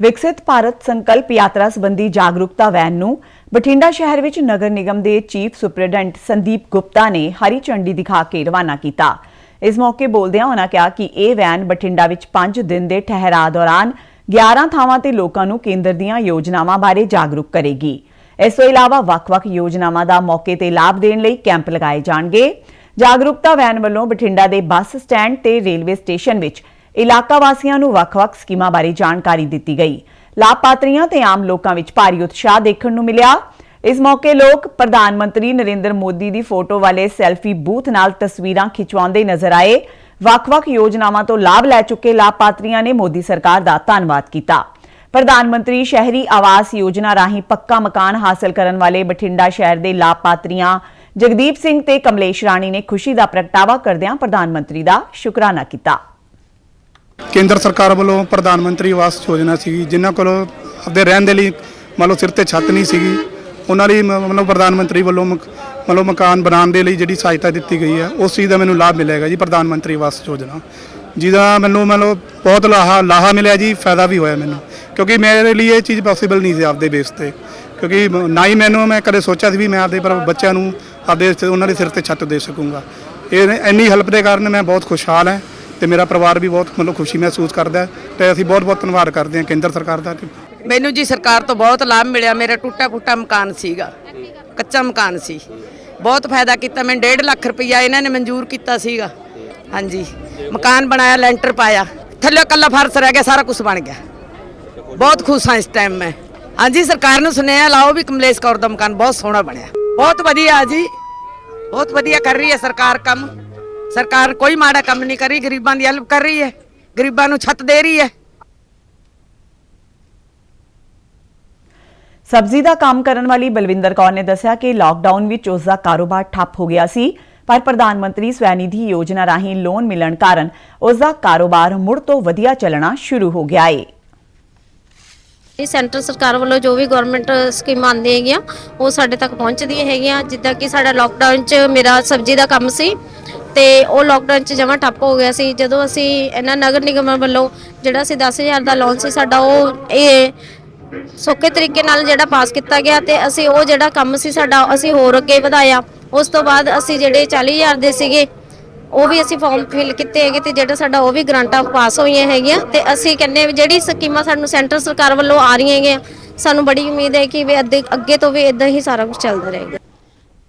ਵਿਕਸਿਤ ਭਾਰਤ ਸੰਕਲਪ ਯਾਤਰਾ ਸੰਬੰਧੀ ਜਾਗਰੂਕਤਾ ਵੈਨ ਨੂੰ ਬਠਿੰਡਾ ਸ਼ਹਿਰ ਵਿੱਚ ਨਗਰ ਨਿਗਮ ਦੇ ਚੀਫ ਸੁਪਰਡੈਂਟ ਸੰਦੀਪ ਗੁਪਤਾ ਨੇ ਹਰੀ ਝੰਡੀ ਦਿਖਾ ਕੇ ਰਵਾਨਾ ਕੀਤਾ। ਇਸ ਮੌਕੇ ਬੋਲਦਿਆਂ ਉਹਨਾਂ ਕਿਹਾ ਕਿ ਇਹ ਵੈਨ ਬਠਿੰਡਾ ਵਿੱਚ 5 ਦਿਨ ਦੇ ਠਹਿਰਾਅ ਦੌਰਾਨ 11 ਥਾਵਾਂ ਤੇ ਲੋਕਾਂ ਨੂੰ ਕੇਂਦਰ ਦੀਆਂ ਯੋਜਨਾਵਾਂ ਬਾਰੇ ਜਾਗਰੂਕ ਕਰੇਗੀ। ਇਸ ਤੋਂ ਇਲਾਵਾ ਵੱਖ-ਵੱਖ ਯੋਜਨਾਵਾਂ ਦਾ ਮੌਕੇ ਤੇ ਲਾਭ ਦੇਣ ਲਈ ਕੈਂਪ ਲਗਾਏ ਜਾਣਗੇ। ਜਾਗਰੂਕਤਾ ਵੈਨ ਵੱਲੋਂ ਬਠਿੰਡਾ ਦੇ ਬੱਸ ਸਟੈਂਡ ਤੇ ਰੇਲਵੇ ਸਟੇਸ਼ਨ ਵਿੱਚ ਇਲਾਕਾ ਵਾਸੀਆਂ ਨੂੰ ਵੱਖ-ਵੱਖ ਸਕੀਮਾਂ ਬਾਰੇ ਜਾਣਕਾਰੀ ਦਿੱਤੀ ਗਈ। ਲਾਭਪਾਤਰੀਆਂ ਤੇ ਆਮ ਲੋਕਾਂ ਵਿੱਚ ਭਾਰੀ ਉਤਸ਼ਾਹ ਦੇਖਣ ਨੂੰ ਮਿਲਿਆ। ਇਸ ਮੌਕੇ ਲੋਕ ਪ੍ਰਧਾਨ ਮੰਤਰੀ ਨਰਿੰਦਰ ਮੋਦੀ ਦੀ ਫੋਟੋ ਵਾਲੇ ਸੈਲਫੀ ਬੂਥ ਨਾਲ ਤਸਵੀਰਾਂ ਖਿਚਵਾਉਂਦੇ ਨਜ਼ਰ ਆਏ। ਵੱਖ-ਵੱਖ ਯੋਜਨਾਵਾਂ ਤੋਂ ਲਾਭ ਲੈ ਚੁੱਕੇ ਲਾਭਪਾਤਰੀਆਂ ਨੇ ਮੋਦੀ ਸਰਕਾਰ ਦਾ ਧੰਨਵਾਦ ਕੀਤਾ। ਪ੍ਰਧਾਨ ਮੰਤਰੀ ਸ਼ਹਿਰੀ ਆਵਾਸ ਯੋਜਨਾ ਰਾਹੀਂ ਪੱਕਾ ਮਕਾਨ ਹਾਸਲ ਕਰਨ ਵਾਲੇ ਬਠਿੰਡਾ ਸ਼ਹਿਰ ਦੇ ਲਾਭਪਾਤਰੀਆਂ ਜਗਦੀਪ ਸਿੰਘ ਤੇ ਕਮਲੇਸ਼ ਰਾਣੀ ਨੇ ਖੁਸ਼ੀ ਦਾ ਪ੍ਰਗਟਾਵਾ ਕਰਦਿਆਂ ਪ੍ਰਧਾਨ ਮੰਤਰੀ ਦਾ ਸ਼ੁਕਰਾਨਾ ਕੀਤਾ। ਕੇਂਦਰ ਸਰਕਾਰ ਵੱਲੋਂ ਪ੍ਰਧਾਨ ਮੰਤਰੀ ਆਵਾਸ ਯੋਜਨਾ ਸੀਗੀ, ਜਿਨ੍ਹਾਂ ਕੋਲੋਂ ਆਪਦੇ ਰਹਿਣ ਦੇ ਲਈ ਮੰਨ ਲਓ ਸਿਰ ਤੇ ਛੱਤ ਨਹੀਂ ਸੀਗੀ, ਉਹਨਾਂ ਲਈ ਮ- ਮਤਲਬ ਪ੍ਰਧਾਨ ਮੰਤਰੀ ਵੱਲੋਂ ਮਕ- ਮਤਲਬ ਮਕਾਨ ਬਣਾਉਣ ਦੇ ਲਈ ਜਿਹੜੀ ਸਹਾਇਤਾ ਦਿੱਤੀ ਗਈ ਹੈ, ਉਸ ਚੀਜ਼ ਦਾ ਮੈਨੂੰ ਲਾਭ ਮਿਲੇਗਾ ਜੀ ਪ੍ਰਧਾਨ ਮੰਤਰੀ ਆਵਾਸ ਯੋਜਨਾ। ਜਿਹਦਾ ਮੈਨੂੰ ਮਤਲਬ ਬਹੁਤ ਲਾਹਾ ਲਾਹਾ ਮਿਲਿਆ ਜੀ, ਫਾਇਦਾ ਵੀ ਹੋਇਆ ਮੈਨੂੰ, ਕਿਉਂਕਿ ਮੇਰੇ ਲਈ ਇਹ ਚੀਜ਼ ਪੋਸੀਬਲ ਨਹੀਂ ਸੀ ਆਪਦੇ ਬੇਸ ਤੇ। ਕਿਉਂਕਿ ਮ- ਨਾ ਹੀ ਮੈਨੂੰ ਮੈਂ ਕਦੇ ਸੋਚਿਆ ਸੀ ਵੀ ਮੈਂ ਆਪਦੇ ਪਰ ਬੱਚਿਆਂ ਨੂੰ ਆਪਦੇ ਸ- ਉਹਨਾਂ ਦੇ ਸਿਰ ਤੇ ਛੱਤ ਦੇ ਸਕੂੰਗਾ। ਇਹ, ਇੰਨੀ ਹੈਲਪ ਦੇ ਕਾਰਨ ਮੈਂ ਬਹੁਤ ਖੁਸ਼ਹਾਲ ਹਾਂ। ਤੇ ਮੇਰਾ ਪਰਿਵਾਰ ਵੀ ਬਹੁਤ ਮਤਲਬ ਖੁਸ਼ੀ ਮਹਿਸੂਸ ਕਰਦਾ ਤੇ ਅਸੀਂ ਬਹੁਤ ਬਹੁਤ ਧੰਨਵਾਦ ਕਰਦੇ ਹਾਂ ਕੇਂਦਰ ਸਰਕਾਰ ਦਾ ਮੈਨੂੰ ਜੀ ਸਰਕਾਰ ਤੋਂ ਬਹੁਤ ਲਾਭ ਮਿਲਿਆ। ਮੇਰਾ ਟੁੱਟਾ ਫੁੱਟਾ ਮਕਾਨ ਸੀਗਾ। ਕੱਚਾ ਮਕਾਨ ਸੀ। ਬਹੁਤ ਫਾਇਦਾ ਕੀਤਾ। ਮੈਨੂੰ 1.5 ਲੱਖ ਰੁਪਈਆ ਇਹਨਾਂ ਨੇ ਮਨਜ਼ੂਰ ਕੀਤਾ ਸੀਗਾ। ਹਾਂਜੀ। ਮਕਾਨ ਬਣਾਇਆ, ਲੈਂਟਰ ਪਾਇਆ। ਥੱਲੇ ਕੱਲਾ ਫਰਸ਼ ਰਹਿ ਗਿਆ, ਸਾਰਾ ਕੁਝ ਬਣ ਗਿਆ। ਬਹੁਤ ਖੁਸ਼ ਹਾਂ ਇਸ ਟਾਈਮ ਮੈਂ। ਹਾਂਜੀ, ਸਰਕਾਰ ਨੂੰ ਸੁਨੇਹਾ ਲਾਓ ਵੀ ਕਮਲੇਸ਼ ਕੌਰ ਦਾ ਮਕਾਨ ਬਹੁਤ ਸੋਹਣਾ ਬਣਿਆ। ਬਹੁਤ ਵਧੀਆ ਜੀ। ਬਹੁਤ ਵਧੀਆ ਕਰ ਰਹੀ ਹੈ ਸਰਕਾਰ ਕੰਮ। ਸਰਕਾਰ ਕੋਈ ਮਾੜਾ ਕੰਮ ਨਹੀਂ ਕਰੀ ਗਰੀਬਾਂ ਦੀ ਹੈਲਪ ਕਰ ਰਹੀ ਹੈ ਗਰੀਬਾਂ ਨੂੰ ਛੱਤ ਦੇ ਰਹੀ ਹੈ। ਸਬਜ਼ੀ ਦਾ ਕੰਮ ਕਰਨ ਵਾਲੀ ਬਲਵਿੰਦਰ ਕੌਰ ਨੇ ਦੱਸਿਆ ਕਿ ਲਾਕਡਾਊਨ ਵਿੱਚ ਉਸ ਦਾ ਕਾਰੋਬਾਰ ਠੱਪ ਹੋ ਗਿਆ ਸੀ ਪਰ ਪ੍ਰਧਾਨ ਮੰਤਰੀ ਸਵੈਨਿਧੀ ਯੋਜਨਾ ਰਾਹੀਂ ਲੋਨ ਮਿਲਣ ਕਾਰਨ ਉਸ ਦਾ ਕਾਰੋਬਾਰ ਮੁੜ ਤੋਂ ਵਧੀਆ ਚੱਲਣਾ ਸ਼ੁਰੂ ਹੋ ਗਿਆ ਏ। ਇਹ ਸੈਂਟਰ ਸਰਕਾਰ ਵੱਲੋਂ ਜੋ ਵੀ ਗਵਰਨਮੈਂਟ ਸਕੀਮਾਂ ਆਉਂਦੀਆਂ ਹੈਗੀਆਂ ਉਹ ਸਾਡੇ ਤੱਕ ਪਹੁੰਚਦੀਆਂ ਹੈਗੀਆਂ। ਜਿੱਦਾਂ ਕਿ ਸਾਡਾ ਲਾਕਡਾਊਨ 'ਚ ਮੇਰਾ ਸਬਜ਼ੀ ਦਾ ਕੰਮ ਸੀ ਤੇ ਉਹ ਲਾਕਡਾਊਨ 'ਚ ਜਮਾਂ ਠੱਪ ਹੋ ਗਿਆ ਸੀ। ਜਦੋਂ ਅਸੀਂ ਇਹਨਾਂ ਨਗਰ ਨਿਗਮ ਵੱਲੋਂ ਜਿਹੜਾ ਸੀ 10000 ਦਾ ਲੋਨ ਸੀ, ਸਾਡਾ ਉਹ ਇਹ ਸੌਖੇ ਤਰੀਕੇ ਨਾਲ ਜਿਹੜਾ ਪਾਸ ਕੀਤਾ ਗਿਆ ਤੇ ਅਸੀਂ ਉਹ ਜਿਹੜਾ ਕੰਮ ਸੀ, ਸਾਡਾ ਅਸੀਂ ਹੋਰ ਅੱਗੇ ਵਧਾਇਆ। ਉਸ ਤੋਂ ਬਾਅਦ ਅਸੀਂ ਜਿਹੜੇ 40000 ਦੇ ਸੀਗੇ, ਉਹ ਵੀ ਅਸੀਂ ਫਾਰਮ ਫਿਲ ਕੀਤੇ ਹੈਗੇ ਤੇ ਜਿਹੜਾ ਸਾਡਾ ਉਹ ਵੀ ਗ੍ਰਾਂਟਾਂ ਪਾਸ ਹੋਈਆਂ ਹੈਗੀਆਂ ਤੇ ਅਸੀਂ ਕਹਿੰਦੇ ਵੀ ਜਿਹੜੀ ਸਕੀਮਾਂ ਸਾਨੂੰ ਸੈਂਟਰ ਸਰਕਾਰ ਵੱਲੋਂ ਆ ਰਹੀਆਂ ਹੈਗੀਆਂ, ਸਾਨੂੰ ਬੜੀ ਉਮੀਦ ਹੈ ਕਿ ਵੀ ਅੱਗੇ ਅੱਗੇ ਤੋਂ ਵੀ ਇਦਾਂ ਹੀ ਸਾਰਾ ਕੁਝ ਚੱਲਦਾ ਰਹੇਗਾ।